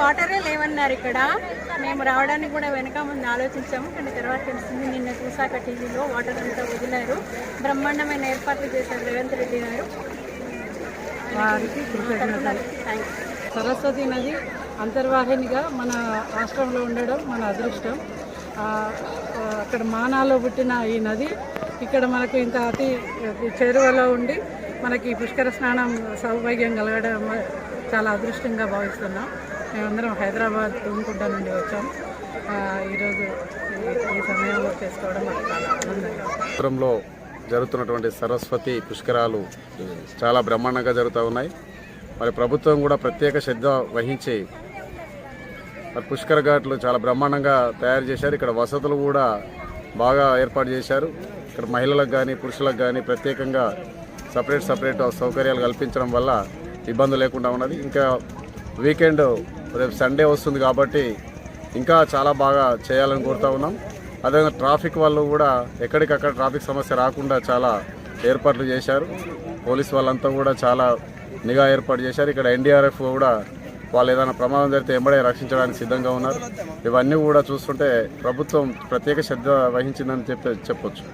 వాటరే లేవన్నారు ఇక్కడ. మేము రావడానికి కూడా వెనక ముందు ఆలోచించాము కానీ తర్వాత తెలిసింది నిన్న చూసాక టీవీలో వాటర్ అంతా వదిలారు. బ్రహ్మాండమైన ఏర్పాట్లు చేశారు రేవంత్ రెడ్డి గారు. వారికి సరస్వతి నది అంతర్వాహినిగా మన రాష్ట్రంలో ఉండడం మన అదృష్టం. అక్కడ మానాలో పుట్టిన ఈ నది ఇక్కడ మనకు ఇంత అతి అతి చేరువలో ఉండి మనకి పుష్కర స్నానం సౌభాగ్యం కలగడం చాలా అదృష్టంగా భావిస్తున్నాం. మేమందరం హైదరాబాద్ తుమ్కుంట నుండి వచ్చాం. ఈరోజు ఈ- సమయంలో చేసుకోవడం మాకు చాలా ఆనందంగా జరుగుతున్నటువంటి సరస్వతి పుష్కరాలు చాలా బ్రహ్మాండంగా జరుగుతూ ఉన్నాయి. మరి ప్రభుత్వం కూడా ప్రత్యేక శ్రద్ధ వహించి మరి పుష్కర ఘాట్లు చాలా బ్రహ్మాండంగా తయారు చేశారు. ఇక్కడ వసతులు కూడా బాగా ఏర్పాటు చేశారు. ఇక్కడ మహిళలకు కానీ పురుషులకు కానీ ప్రత్యేకంగా సపరేట్ సపరేట్ సౌకర్యాలు కల్పించడం వల్ల ఇబ్బంది లేకుండా ఉన్నది. ఇంకా వీకెండ్ రేపు సండే వస్తుంది కాబట్టి ఇంకా చాలా బాగా చేయాలని కోరుతా ఉన్నాం. అదేవిధంగా ట్రాఫిక్ వాళ్ళు కూడా ఎక్కడికక్కడ ట్రాఫిక్ సమస్య రాకుండా చాలా ఏర్పాట్లు చేశారు. పోలీస్ వాళ్ళంతా కూడా చాలా నిఘా ఏర్పాటు చేశారు. ఇక్కడ ఎన్డీఆర్ఎఫ్ కూడా వాళ్ళు ఏదైనా ప్రమాదం జరిగితే ఎంబడే రక్షించడానికి సిద్ధంగా ఉన్నారు. ఇవన్నీ కూడా చూస్తుంటే ప్రభుత్వం ప్రత్యేక శ్రద్ధ వహించిందని చెప్పి చెప్పొచ్చు.